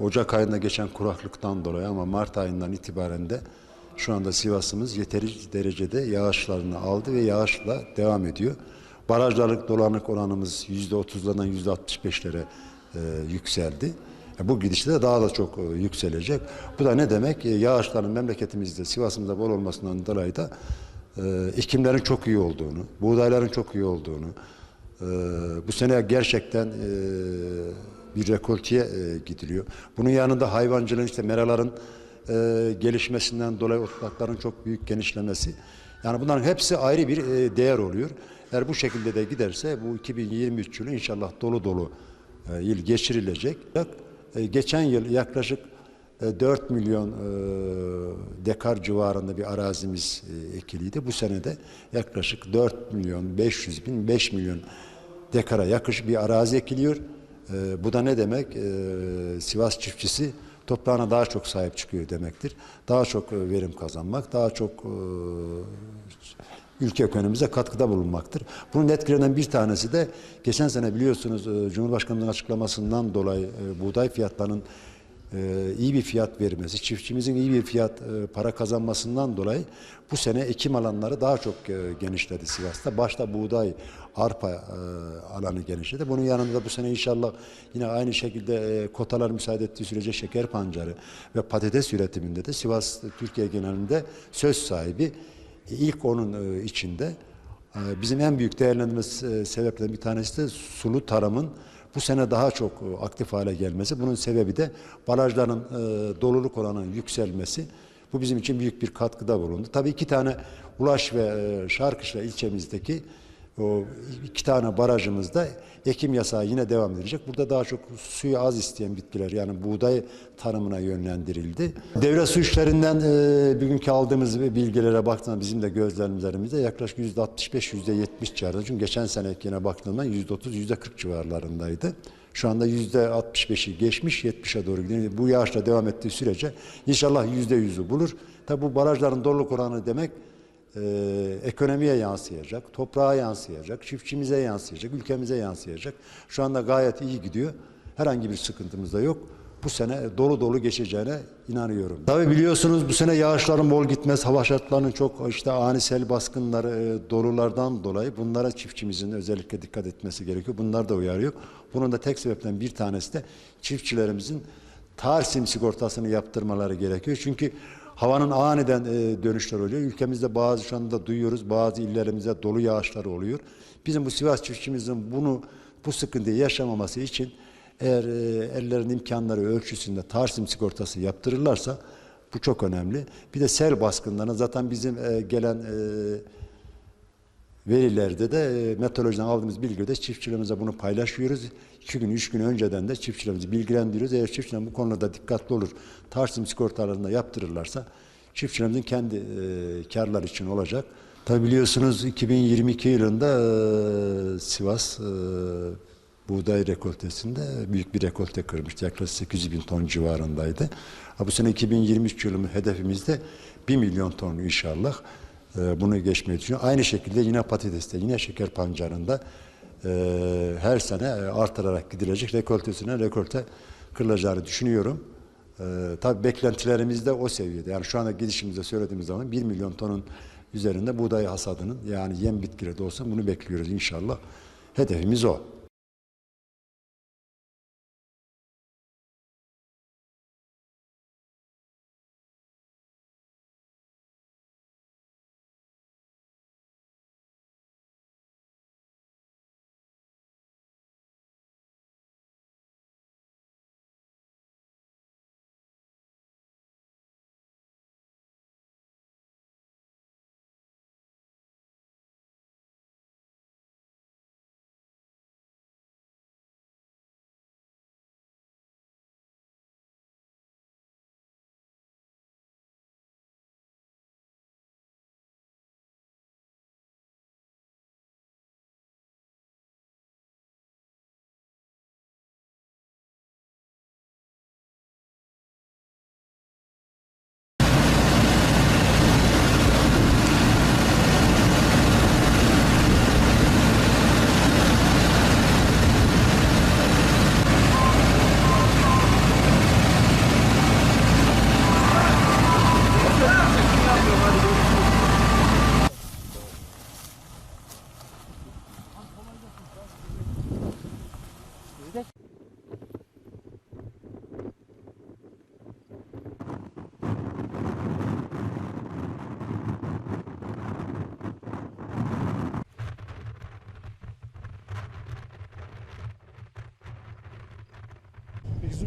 Ocak ayında geçen kuraklıktan dolayı ama Mart ayından itibaren de şu anda Sivas'ımız yeteri derecede yağışlarını aldı ve yağışla devam ediyor. Barajlarlık dolanık oranımız %30'lardan %65'lere e, yükseldi. E, bu gidişte de daha da çok e, yükselecek. Bu da ne demek? E, yağışların memleketimizde, Sivas'ımızda bol olmasından dolayı da e, iklimlerin çok iyi olduğunu, buğdayların çok iyi olduğunu, e, bu sene gerçekten e, bir rekolteye e, gidiliyor. Bunun yanında hayvancılığın işte meraların e, gelişmesinden dolayı otlakların çok büyük genişlemesi. Yani bunların hepsi ayrı bir e, değer oluyor. Eğer bu şekilde de giderse bu 2023 yılı inşallah dolu dolu e, yıl geçirilecek. E, geçen yıl yaklaşık e, 4 milyon e, dekar civarında bir arazimiz e, ekiliydi. Bu sene de yaklaşık 4 milyon 500 bin 5 milyon dekara yakış bir arazi ekiliyor. E, bu da ne demek? E, Sivas çiftçisi toprağına daha çok sahip çıkıyor demektir. Daha çok e, verim kazanmak, daha çok e, ülke ekonomimize katkıda bulunmaktır. Bunun etkilerinden bir tanesi de geçen sene biliyorsunuz e, Cumhurbaşkanı'nın açıklamasından dolayı e, buğday fiyatlarının iyi bir fiyat vermesi, çiftçimizin iyi bir fiyat para kazanmasından dolayı bu sene ekim alanları daha çok genişledi Sivas'ta. Başta buğday, arpa e, alanı genişledi. Bunun yanında bu sene inşallah yine aynı şekilde e, kotalar müsaade ettiği sürece şeker pancarı ve patates üretiminde de Sivas Türkiye genelinde söz sahibi. İlk onun e, içinde e, bizim en büyük değerlendirme e, sebeplerinden bir tanesi de sulu tarımın bu sene daha çok aktif hale gelmesi. Bunun sebebi de barajların doluluk oranının yükselmesi. Bu bizim için büyük bir katkıda bulundu. Tabii iki tane Ulaş ve Şarkışla ilçemizdeki o iki tane barajımızda ekim yasağı yine devam edecek. Burada daha çok suyu az isteyen bitkiler yani buğday tarımına yönlendirildi. Devlet su işlerinden e, bugünkü aldığımız bilgilere baktığımda bizim de gözlemlerimizde yaklaşık %65 %70 civarında. Çünkü geçen senekine baktığımda %30 %40 civarlarındaydı. Şu anda %65'i geçmiş 70'e doğru gidiyor. Bu yağışla devam ettiği sürece inşallah %100'ü bulur. Tabi bu barajların doluluk oranı demek e, ekonomiye yansıyacak, toprağa yansıyacak, çiftçimize yansıyacak, ülkemize yansıyacak. Şu anda gayet iyi gidiyor. Herhangi bir sıkıntımız da yok. Bu sene dolu dolu geçeceğine inanıyorum. Tabii biliyorsunuz bu sene yağışların bol gitmez, hava şartlarının çok işte ani sel baskınları, e, dolulardan dolayı bunlara çiftçimizin özellikle dikkat etmesi gerekiyor. Bunlar da uyarıyor. Bunun da tek sebepten bir tanesi de çiftçilerimizin Tarsim sigortasını yaptırmaları gerekiyor. Çünkü havanın aniden e, dönüşler oluyor. Ülkemizde bazı şu anda duyuyoruz bazı illerimizde dolu yağışları oluyor. Bizim bu Sivas çiftçimizin bunu bu sıkıntıyı yaşamaması için eğer e, ellerin imkanları ölçüsünde Tarsim sigortası yaptırırlarsa bu çok önemli. Bir de sel baskınlarına zaten bizim e, gelen e, verilerde de e, meteorolojiden aldığımız bilgide çiftçilerimize bunu paylaşıyoruz. İki gün, üç gün önceden de çiftçilerimizi bilgilendiriyoruz. Eğer çiftçiler bu konuda dikkatli olur, Tarsim sigortalarında yaptırırlarsa çiftçilerimizin kendi e, karlar için olacak. Tabi biliyorsunuz 2022 yılında e, Sivas e, buğday rekoltesinde büyük bir rekolte kırmıştı. Yaklaşık 800 bin ton civarındaydı. Ha, bu sene 2023 yılı hedefimizde 1 milyon ton inşallah e, bunu geçmeyi düşünüyor. Aynı şekilde yine patateste, yine şeker pancarında e, her sene e, artırarak gidilecek rekoltesine rekolte kırılacağını düşünüyorum. E, tabii beklentilerimiz de o seviyede. Yani şu anda gidişimizde söylediğimiz zaman 1 milyon tonun üzerinde buğday hasadının yani yem bitkileri de olsa bunu bekliyoruz inşallah. Hedefimiz o.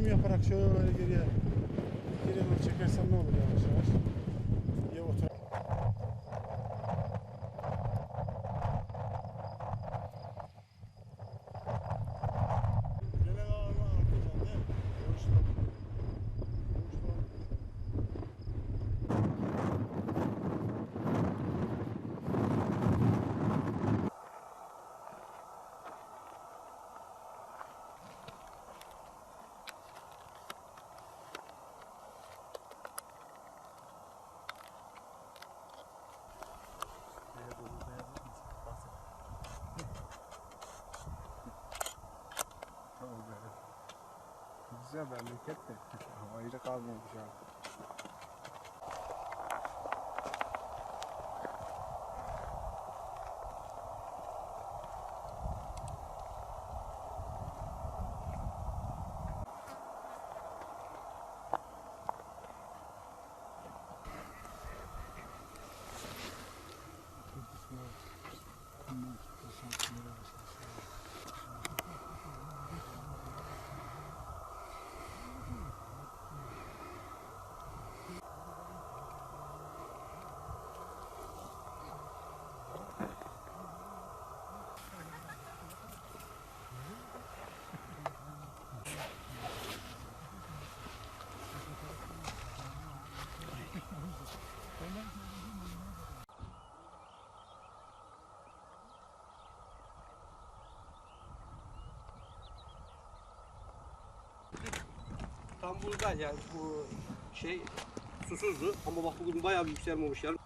yaparak şöyle geriye geriye doğru çekersen ne olur yavaş yavaş. Güzel memleket de ayrı kalmamış ya. Tam burada yani bu şey susuzdu ama bak bugün bayağı bir yükselme yani.